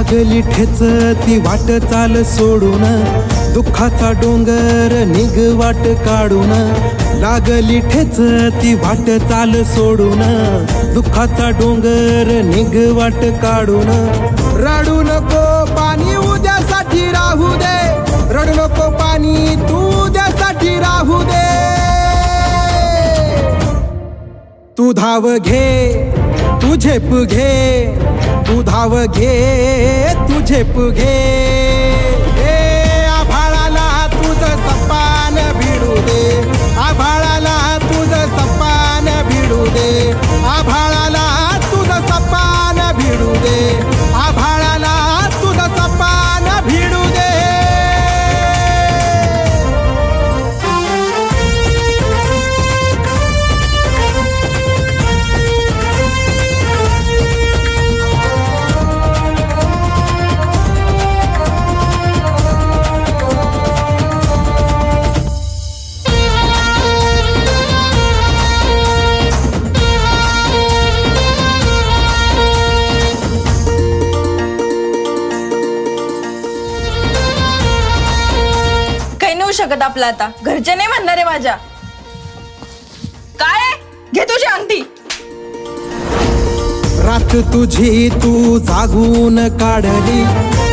लागली ठेच ती वाट चाल सोडून. दुःखाचा डोंगर निघ वाट काढून. लागली ठेच ती वाट चाल सोडून. दुःखाचा डोंगर निघ वाट काढून. रडू नको पाणी उद्यासाठी राहू दे. रडू नको पाणी तू उद्यासाठी राहू दे. तू धाव घे तू झेप घे. तू धाव घे तू झेप घे ए, आभाळाला तुझं सपान भिडू दे. आभाळाला तुझं सपान भिडू दे. आभाळ शकत आपला आता? घरचे नाही म्हणणार आहे माझ्या. काय? घे तुझी अंगठी. रात तुझी तू जागून काढली.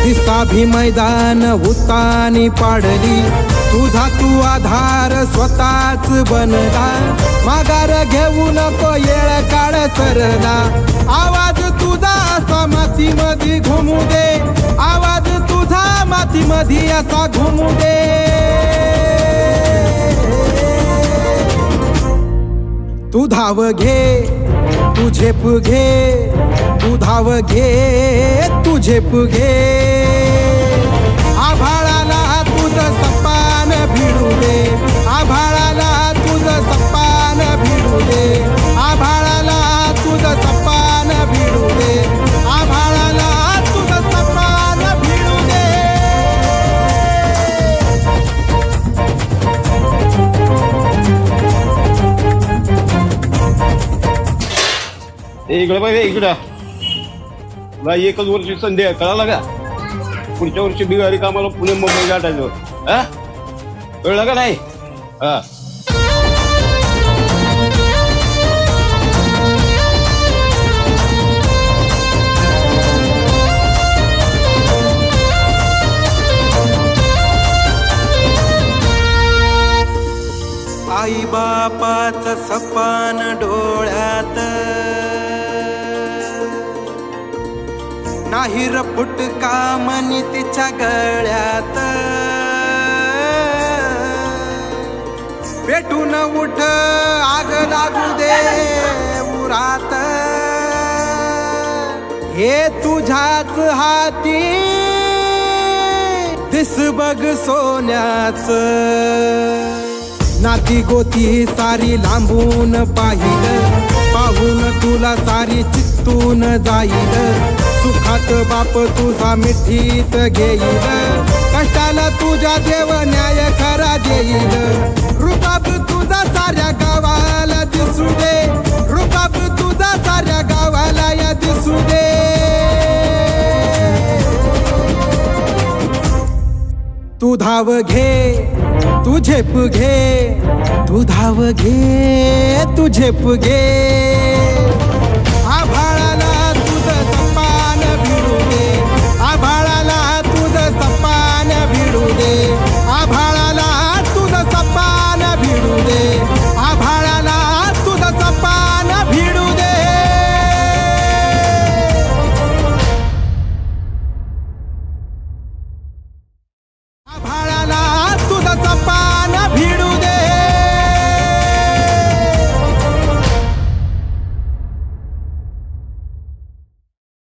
दिसाभी मैदान उतानी पाडली. तुझा तू आधार स्वतःच बनला. माघार घेऊ नको येळ काळ सरला. आवाज तुझा असा माती मधी घुमू दे. आवाज तुझा माती मधी असा घुमू दे. तू धाव घे तू झेप घे तू धाव घे तू झेप घे. इकडे पाहिजे इकडं. तुला एकच वर्षी संधी आहे कळाला का? पुढच्या वर्षी बिगारी कामाला पुणे मुंबई गाठायचं हा? कळलं का नाही? हा. आई बापाचं सपान डोळ्यात. नाही रपुट कामनी तिच्या गळ्यात. भेटून उठ आग लागू दे उरात हे तुझ्याच हाती दिस बघ सोन्याच. नाती गोती सारी लांबून पाहिलं पाहून तुला सारी तून जाईल. सुखात बाप तुझा मिठीत घेईल. कष्टाला तुझ्या देव न्याय खरा देईल. रुबाब तुझा साऱ्या गावाला दिसू दे. रुबाब तुझा साऱ्या गावाला या दिसू दे. तू धाव घे तू झेप घे. तू धाव घे तू झेप घे.